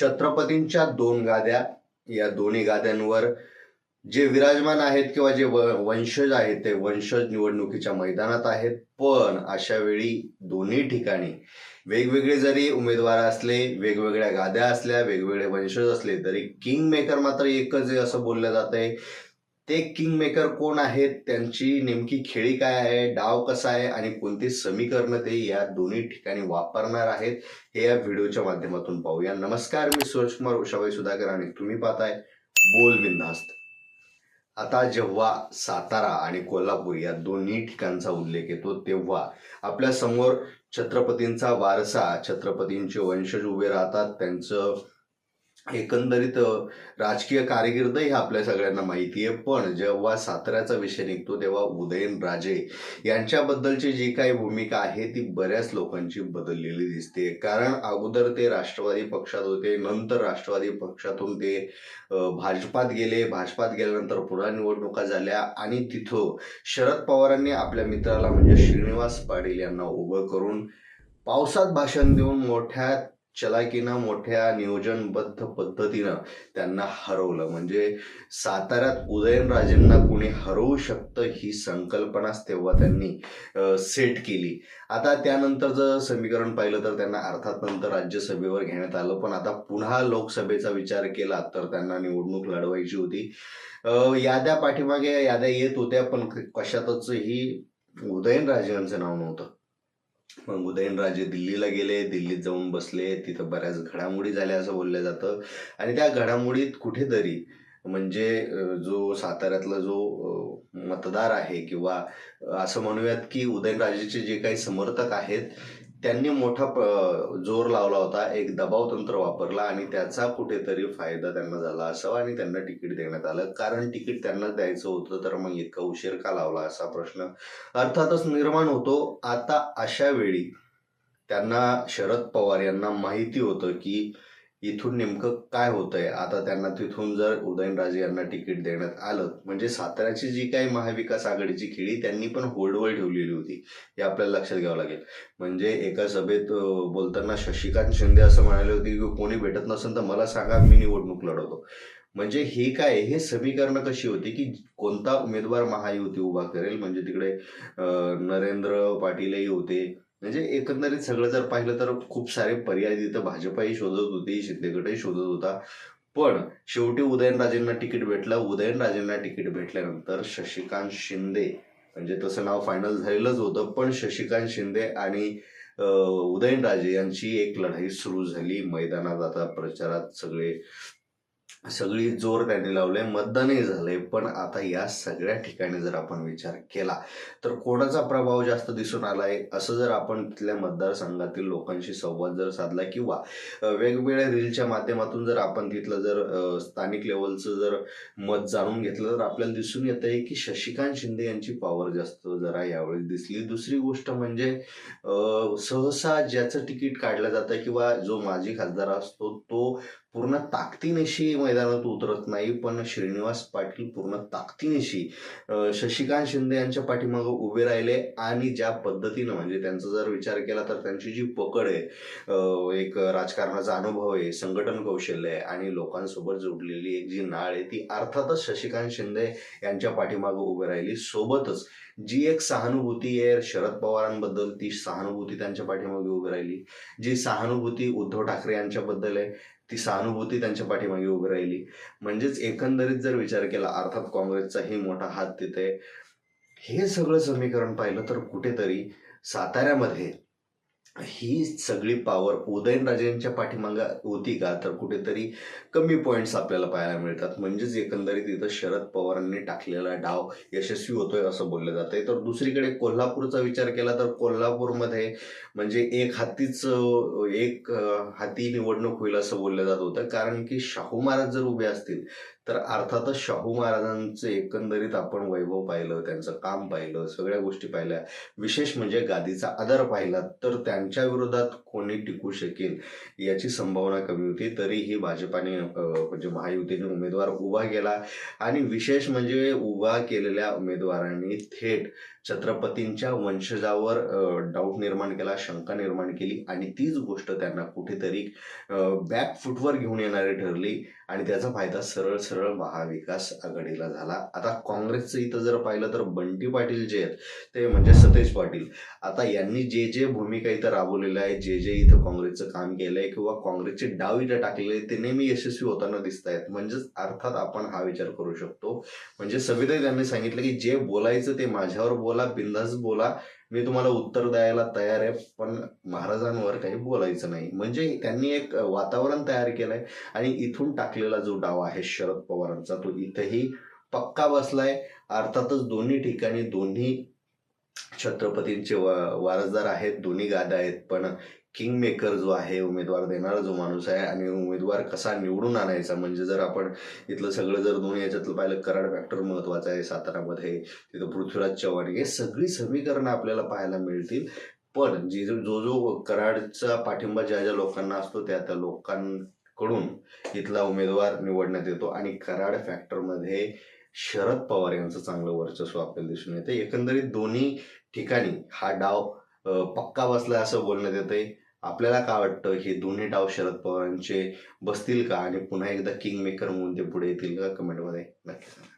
छत्रपतींच्या दोन गाद्या या दोन्ही गाद्यांवर जे विराजमान आहेत किंवा जे वंशज आहेत ते वंशज निवडणुकीच्या मैदानात आहेत. पण अशा वेळी दोन्ही ठिकाणी वेगवेगळे जरी उमेदवार असले वेगवेगळ्या गाद्या असल्या वेगवेगळे वंशज असले तरी किंग मेकर मात्र एकच आहे असं बोललं जात आहे ते किंगमेकर कोण आहेत? त्यांची नेमकी खेळी काय आहे? डाव कसा आहे? आणि कोणती समीकरणं ते या दोन्ही ठिकाणी वापरणार आहेत हे या व्हिडिओच्या माध्यमातून पाहूया. नमस्कार मी सुरेश कुमार उषाबाई सुधाकर आणि तुम्ही पाहताय बोल बिंदास्त. आता जेव्हा सातारा आणि कोल्हापूर या दोन्ही ठिकाणचा उल्लेख येतो तेव्हा आपल्यासमोर छत्रपतींचा वारसा छत्रपतींचे वंशज उभे राहतात त्यांचं एकंदरीत राजकीय कारकीर्द ही आपल्या सगळ्यांना माहिती आहे पण जेव्हा साताऱ्याचा विषय निघतो तेव्हा उदयनराजे यांच्याबद्दलची जी काही भूमिका आहे ती बऱ्याच लोकांची बदललेली दिसते. कारण अगोदर ते राष्ट्रवादी पक्षात होते नंतर राष्ट्रवादी पक्षातून ते भाजपात गेले. भाजपात गेल्यानंतर पुन्हा निवडणुका झाल्या आणि तिथं शरद पवारांनी आपल्या मित्राला म्हणजे श्रीनिवास पाटील यांना उभं करून पावसात भाषण देऊन मोठ्या चलाकीनं मोठ्या नियोजनबद्ध पद्धतीनं त्यांना हरवलं. म्हणजे साताऱ्यात उदयनराजेंना कोणी हरवू शकतं ही संकल्पनाच तेव्हा त्यांनी सेट केली. आता त्यानंतर जर समीकरण पाहिलं तर त्यांना अर्थात नंतर राज्यसभेवर घेण्यात आलं. पण आता पुन्हा लोकसभेचा विचार केला तर त्यांना निवडणूक लढवायची होती. याद्या पाठीमागे याद्या येत होत्या पण कशातच ही उदयनराजेंचं नाव नव्हतं. मग उदयनराजे दिल्लीला गेले दिल्लीत जाऊन बसले. तिथं बऱ्याच घडामोडी झाल्या असं बोललं जातं. आणि त्या घडामोडीत कुठेतरी म्हणजे जो साताऱ्यातला जो मतदार आहे किंवा असं म्हणूयात की उदयनराजेचे जे काही समर्थक आहेत त्यांनी मोठा जोर लावला होता. एक दबाव तंत्र वापरला आणि त्याचा कुठेतरी फायदा त्यांना झाला असावा आणि त्यांना तिकीट देण्यात आलं. कारण तिकीट त्यांना द्यायचं होतं तर मग इतका उशीर का लावला असा प्रश्न अर्थातच निर्माण होतो. आता अशा वेळी त्यांना शरद पवार यांना माहिती होतं की इथून नेमकं काय होतंय? आता त्यांना तिथून जर उदयनराजे यांना तिकीट देण्यात आलं म्हणजे साताऱ्याची जी काही महाविकास आघाडीची खेळी त्यांनी पण होल्डवर ठेवलेली होती हे आपल्याला लक्षात घ्यावं लागेल. म्हणजे एका सभेत बोलताना शशिकांत शिंदे असं म्हणाले होते की कोणी भेटत नसेल तर मला सांगा मी निवडणूक लढवतो. म्हणजे हे काय हे समीकरण कशी होती की कोणता उमेदवार महायुती उभा करेल? म्हणजे तिकडे नरेंद्र पाटीलही होते म्हणजे एकंदरीत सगळं जर पाहिलं तर खूप सारे पर्याय तिथं भाजपही शोधत होती शिंदेगडही शोधत होता. पण शेवटी उदयनराजेंना तिकीट भेटलं. उदयनराजेंना तिकीट भेटल्यानंतर शशिकांत शिंदे म्हणजे तसं नाव फायनल झालेलंच होतं पण शशिकांत शिंदे आणि उदयनराजे यांची एक लढाई सुरू झाली. मैदानात आता प्रचारात सगळे सगळी जोर त्यांनी लावले मतदानही झालंय पण आता या सगळ्या ठिकाणी जर आपण विचार केला तर कोणाचा प्रभाव जास्त दिसून आलाय? असं जर आपण तिथल्या मतदारसंघातील लोकांशी संवाद जर साधला किंवा वेगवेगळ्या रीलच्या माध्यमातून जर आपण तिथलं जर स्थानिक लेवलचं जर मत जाणून घेतलं तर आपल्याला दिसून येत आहे की शशिकांत शिंदे यांची पॉवर जास्त जरा यावेळी दिसली. दुसरी गोष्ट म्हणजे सहसा ज्याचं तिकीट काढलं जातं किंवा जो माजी खासदार असतो तो पूर्ण ताकदीनिशी मैदानात उतरत नाही पण श्रीनिवास पाटील पूर्ण ताकदीनिशी शशिकांत शिंदे यांच्या पाठीमागं उभे राहिले आणि ज्या पद्धतीनं म्हणजे त्यांचा जर विचार केला तर त्यांची जी पकड आहे एक राजकारणाचा अनुभव आहे संघटन कौशल्य आहे आणि लोकांसोबत जोडलेली एक जी नाळ आहे ती अर्थातच शशिकांत शिंदे यांच्या पाठीमागं उभे राहिली. सोबतच जी एक सहानुभूती आहे शरद पवारांबद्दल ती सहानुभूती त्यांच्या पाठीमागे उभी राहिली. जी सहानुभूती उद्धव ठाकरे यांच्याबद्दल आहे ती सहानुभूती त्यांच्या पाठीमागे उभी राहिली. म्हणजेच एकंदरीत जर विचार केला अर्थात काँग्रेसचाही मोठा हात तिथे. हे सगळं समीकरण पाहिलं तर कुठेतरी साताऱ्यामध्ये ही सगळी पॉवर उदयनराजेंच्या पाठीमागा होती का? तर कुठेतरी कमी पॉईंट्स आपल्याला पाहायला मिळतात. म्हणजेच एकंदरीत इथं शरद पवारांनी टाकलेला डाव यशस्वी होतोय असं बोललं जातंय. तर दुसरीकडे कोल्हापूरचा विचार केला तर कोल्हापूरमध्ये म्हणजे एक हातीच एक हाती निवडणूक होईल असं बोललं जात होतं. कारण की शाहू महाराज जर उभे असतील तर अर्थातच शाहू महाराजांचं एकंदरीत आपण वैभव पाहिलं त्यांचं काम पाहिलं सगळ्या गोष्टी पाहिल्या. विशेष म्हणजे गादीचा आदर पाहिला तर त्यांच्या विरोधात कोणी टिकू शकेल याची संभावना कमी होती. तरीही भाजपाने म्हणजे महायुतीने उमेदवार उभा केला. आणि विशेष म्हणजे उभा केलेल्या उमेदवारांनी थेट छत्रपतींच्या वंशजावर डाऊट निर्माण केला शंका निर्माण केली आणि तीच गोष्ट त्यांना कुठेतरी बॅक फुटवर घेऊन येणारी ठरली आणि त्याचा फायदा सरळ सरळ महाविकास आघाडीला झाला. आता काँग्रेसचं इथं जर पाहिलं तर बंटी पाटील जे आहेत ते म्हणजे सतेज पाटील. आता यांनी जे जे भूमिका इथं राबवलेल्या आहे जे जे इथं काँग्रेसचं काम केलंय किंवा काँग्रेसचे डाव इथं टाकलेले आहेत, ते नेहमी यशस्वी होताना दिसत आहेत. म्हणजेच अर्थात आपण हा विचार करू शकतो. म्हणजे सविता त्यांनी सांगितलं की जे बोलायचं ते माझ्यावर बोला बिंदास बोला. मी तुम्हाला उत्तर द्यायला तयार आहे पण महाराजांवर काही बोलायचं नाही. म्हणजे त्यांनी एक वातावरण तयार केलंय आणि इथून टाकलेला जो डाव आहे शरद पवारांचा तो इथंही पक्का बसलाय. अर्थातच दोन्ही ठिकाणी दोन्ही छत्रपतींचे वा- वारसदार आहेत दोन्ही गादा आहेत पण किंग मेकर जो आहे उमेदवार देणारा जो माणूस आहे आणि उमेदवार कसा निवडून आणायचा? म्हणजे जर आपण इथलं सगळं जर दोन्ही याच्यातलं पाहिलं कराड फॅक्टर महत्त्वाचा आहे सातारामध्ये तिथं पृथ्वीराज चव्हाण हे सगळी समीकरणं आपल्याला पाहायला मिळतील. पण जी जो जो जो कराडचा पाठिंबा ज्या ज्या लोकांना असतो त्या त्या लोकांकडून इथला उमेदवार निवडण्यात येतो. आणि कराड फॅक्टरमध्ये शरद पवार यांचं चांगलं वर्चस्व आपल्याला दिसून येतं. एकंदरीत दोन्ही ठिकाणी हा डाव पक्का बसला असं बोलण्यात येतंय. आपल्याला काय वाटतं हे दोन्ही डाव शरद पवारांचे बसतील का? आणि पुन्हा एकदा किंग मेकर म्हणून ते पुढे येतील का? कमेंटमध्ये नक्की सांगा.